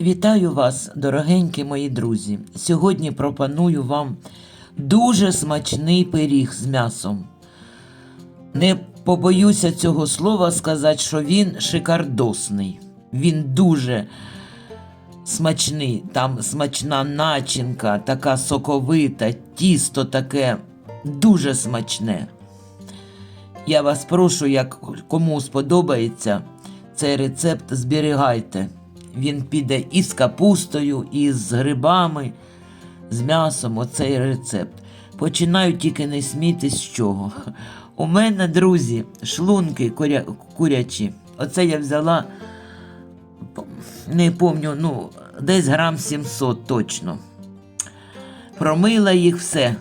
Вітаю вас, дорогенькі мої друзі. Сьогодні пропоную вам дуже смачний пиріг з м'ясом. Не побоюся цього слова сказати, що він шикардосний. Він дуже смачний. Там смачна начинка, така соковита, тісто таке дуже смачне. Я вас прошу, як кому сподобається цей рецепт, зберігайте. Він піде і з капустою, і з грибами, з м'ясом. Оцей рецепт. Починаю тільки не сміти з чого. У мене, друзі, шлунки куря... курячі. Оце я взяла, не пам'ятаю, ну, десь грам 700 точно. Промила їх все.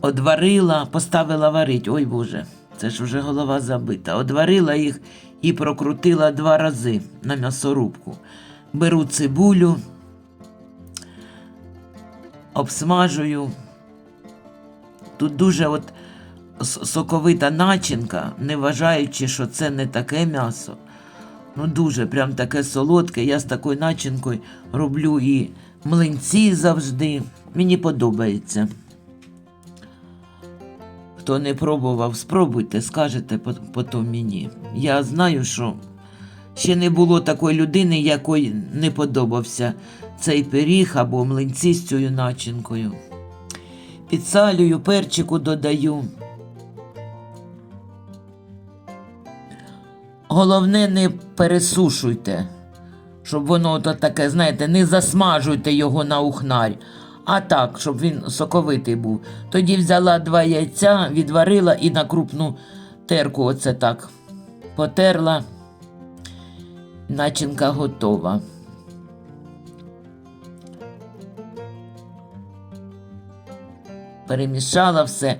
Одварила, поставила варить. Ой Боже, це ж вже голова забита. Одварила їх і прокрутила два рази на м'ясорубку. Беру цибулю, обсмажую. Тут дуже от соковита начинка, не вважаючи, що це не таке м'ясо. Ну, дуже прям таке солодке. Я з такою начинкою роблю і млинці завжди. Мені подобається. Хто не пробував, спробуйте, скажете по- потім мені. Я знаю, що ще не було такої людини, якої не подобався цей пиріг або млинці з цією начинкою. Підсалюю, перчику додаю. Головне, не пересушуйте, щоб воно ото таке, знаєте, не засмажуйте його на ухнарь, а так, щоб він соковитий був. Тоді взяла два яйця, відварила і на крупну терку оце так потерла. Начинка готова. Перемішала все.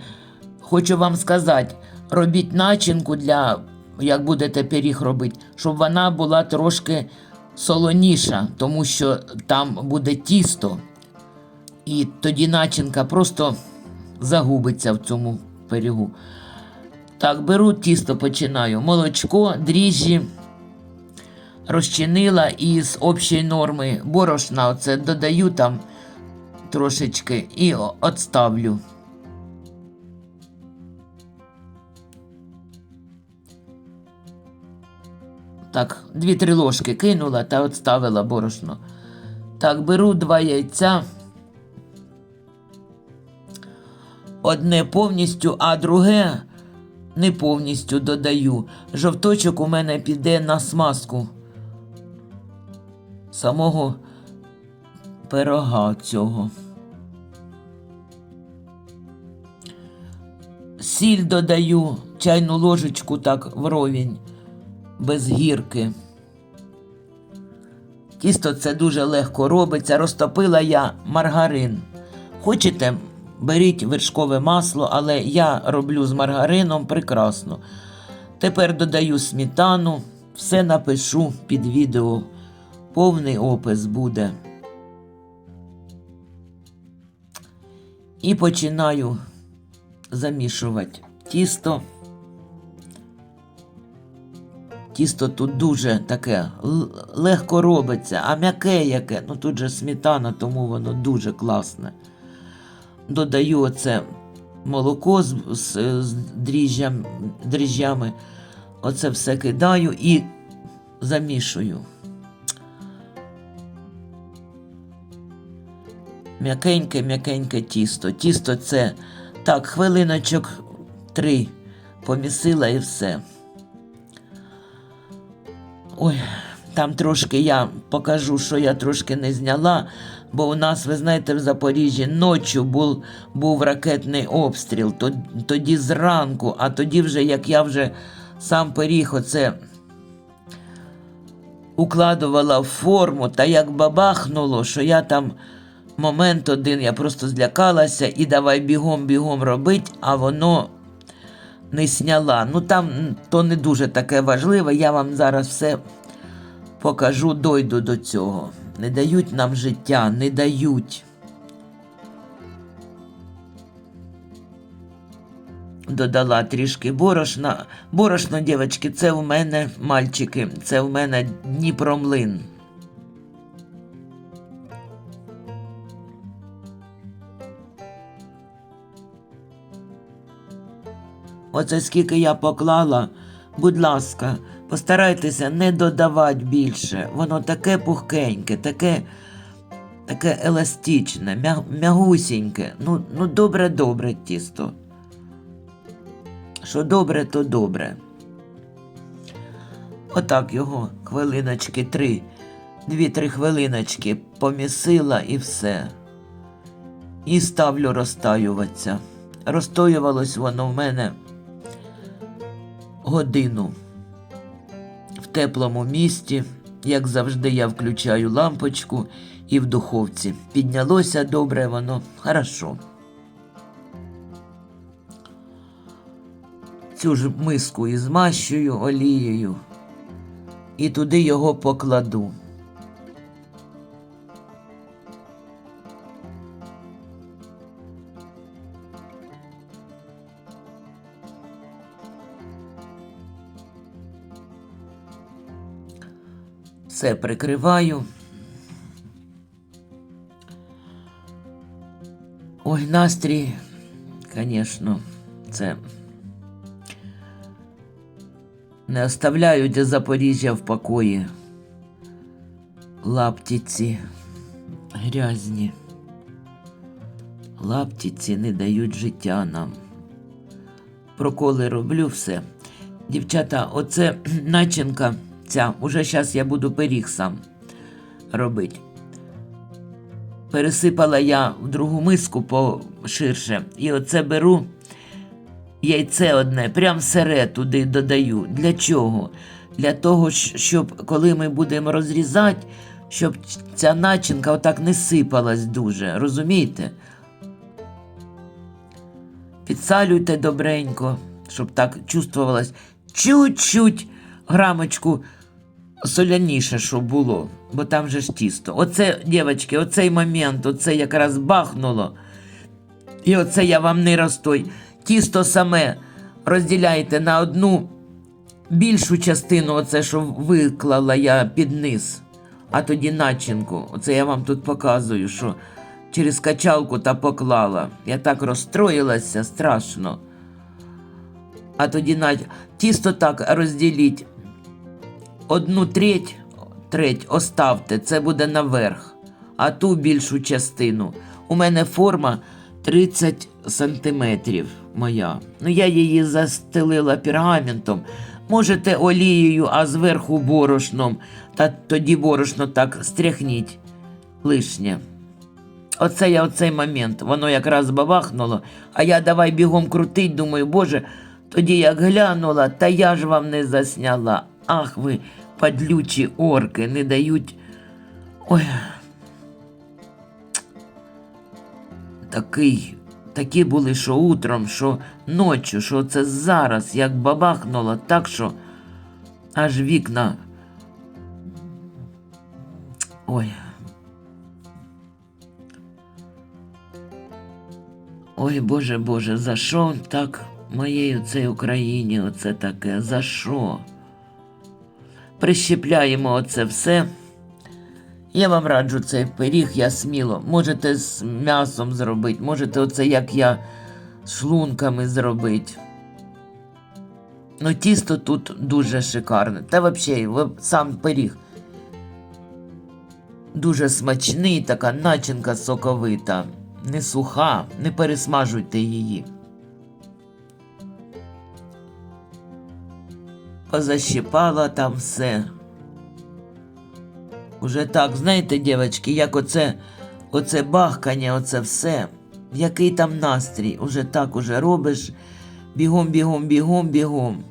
Хочу вам сказати, робіть начинку для, як будете пиріг робити, щоб вона була трошки солоніша, тому що там буде тісто, і тоді начинка просто загубиться в цьому пирігу. Так, беру тісто, починаю. Молочко, дріжджі, розчинила і з общої норми борошна оце додаю там трошечки і отставлю. Так, дві-три ложки кинула та отставила борошно. Так, беру два яйця. Одне повністю, а друге не повністю додаю. Жовточок у мене піде на смазку самого пирога цього. Сіль додаю, чайну ложечку так вровень, без гірки. Тісто це дуже легко робиться. Розтопила я маргарин. Хочете, беріть вершкове масло, але я роблю з маргарином прекрасно. Тепер додаю сметану, все напишу під відео. Повний опис буде. І починаю замішувати тісто. Тісто тут дуже таке легко робиться, а м'яке яке, ну тут же сметана, тому воно дуже класне. Додаю оце молоко з, з, з дріжджям, дріжджами. Оце все кидаю і замішую. М'якеньке, м'якеньке тісто. Тісто це так, хвилиночок три помісила і все. Ой, там трошки я покажу, що я трошки не зняла, бо у нас, ви знаєте, в Запоріжжі ночі був, був ракетний обстріл, тоді зранку, а тоді вже, як я вже сам пиріг, оце укладувала в форму, та як бабахнуло, що я там момент один, я просто злякалася і давай бігом-бігом робить, а воно не сняла. Ну там то не дуже таке важливе, я вам зараз все покажу, дойду до цього. Не дають нам життя, не дають. додала трішки борошна. Борошно, дівчатки, це у мене мальчики, це у мене Дніпромлин. Оце скільки я поклала, будь ласка, постарайтеся не додавати більше. Воно таке пухкеньке, таке, таке еластичне, м'я- м'ягусіньке. Ну, ну добре-добре тісто. Що добре, то добре. Отак його хвилиночки три, дві-три хвилиночки помісила і все. І ставлю розтаюватися. Розстоювалось воно в мене годину. Теплому місті, як завжди, я включаю лампочку і в духовці. Піднялося добре воно, хорошо. Цю ж миску і змащую олією і туди його покладу. Все прикриваю. Ой, настрій, звісно, це не оставляють Запоріжжя в покої. Лаптіці грязні. Лаптіці не дають життя нам. Проколи роблю все. Дівчата, оце начинка ця. Уже зараз я буду пиріг сам робити. Пересипала я в другу миску поширше. І оце беру яйце одне, прям сире туди додаю. Для чого? Для того, щоб коли ми будемо розрізати, щоб ця начинка отак не сипалась дуже. Розумієте? Підсалюйте добренько, щоб так чувствувалось чуть-чуть грамочку соляніше, щоб було, бо там же ж тісто. Оце, дівчатки, оцей момент, оце якраз бахнуло. І оце я вам не розстой. Тісто саме розділяйте на одну більшу частину, оце, що виклала я під низ, а тоді начинку. Оце я вам тут показую, що через качалку та поклала. Я так розстроїлася страшно. А тоді на... тісто так розділіть. Одну треть, треть оставте, це буде наверх, а ту більшу частину. У мене форма 30 сантиметрів моя. Ну, я її застелила пергаментом. Можете олією, а зверху борошном, та тоді борошно так стряхніть лишнє. Оце я оцей момент, воно якраз бабахнуло, а я давай бігом крутить, думаю, боже, тоді як глянула, та я ж вам не засняла. Ах ви, падлючі орки, не дають. Ой. Такий, такі були, що утром, що ночі, що це зараз, як бабахнуло, так що аж вікна. Ой. Ой, Боже Боже, за що так моєї цій Україні оце таке? За що? Прищепляємо оце все. Я вам раджу цей пиріг, я сміло. Можете з м'ясом зробити, можете оце як я з шлунками зробити. Ну, тісто тут дуже шикарне. Та взагалі, сам пиріг дуже смачний, така начинка соковита, не суха, не пересмажуйте її. Позащипала там все. Уже так, знаєте, дівчатки, як оце, оце бахкання, оце все. Який там настрій? Уже так уже робиш. Бігом, бігом, бігом, бігом.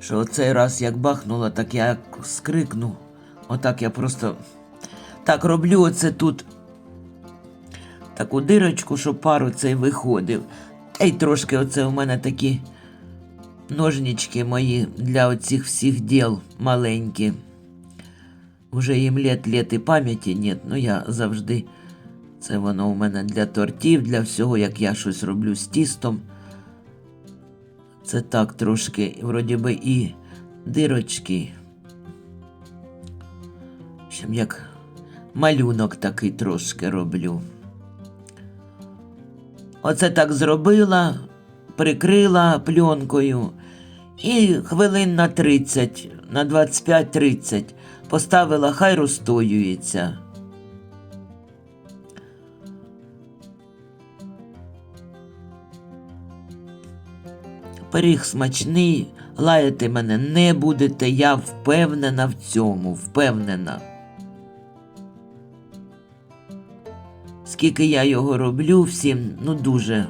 Що оцей раз як бахнуло, так я скрикну. Отак я просто так роблю оце тут таку дирочку, щоб пару цей виходив. Та й трошки оце у мене такі ножнички мої для оцих всіх діл маленькі. Вже їм лет лет і пам'яті нет, ну я завжди. Це воно у мене для тортів, для всього, як я щось роблю з тістом. Це так трошки, вроді би, і дирочки. В як малюнок такий трошки роблю. Оце так зробила, прикрила пленкою і хвилин на 30, на 25-30 поставила, хай розстоюється. Пиріг смачний, лаяти мене не будете, я впевнена в цьому, впевнена. Скільки я його роблю, всім ну дуже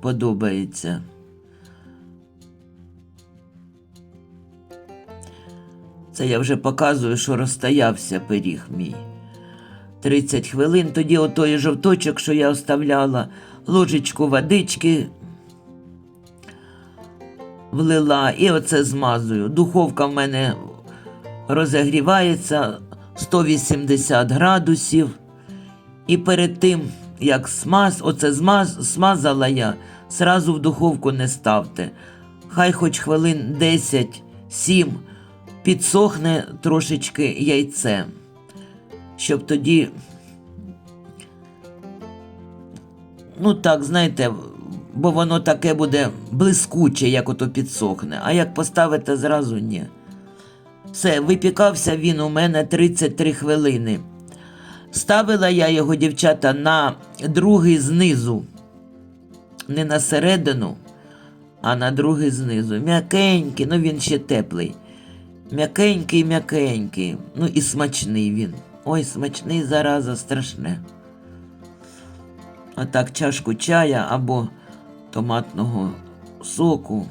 подобається. Це я вже показую, що розстоявся пиріг мій. 30 хвилин, тоді отой жовточок, що я оставляла, ложечку водички влила і оце змазую. Духовка в мене розігрівається 180 градусів. І перед тим, як смаз, оце змаз, смазала я, сразу в духовку не ставте. Хай хоч хвилин 10-7 підсохне трошечки яйце, щоб тоді, ну так, знаєте, бо воно таке буде блискуче, як ото підсохне, а як поставите зразу ні. Все, випікався він у мене 33 хвилини. Ставила я його, дівчата, на другий знизу. Не на середину, а на другий знизу. М'якенький, ну він ще теплий. М'якенький, м'якенький. Ну і смачний він. Ой, смачний зараза, страшне. А так чашку чая або томатного соку.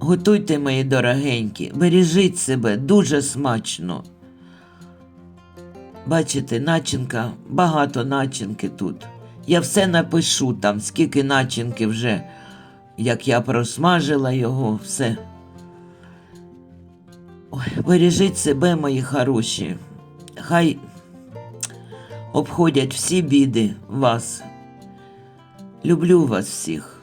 Готуйте, мої дорогенькі, бережіть себе дуже смачно. Бачите, начинка, багато начинки тут. Я все напишу там, скільки начинки вже, як я просмажила його, все. Ой, бережіть себе, мої хороші. Хай обходять всі біди вас. Люблю вас всіх.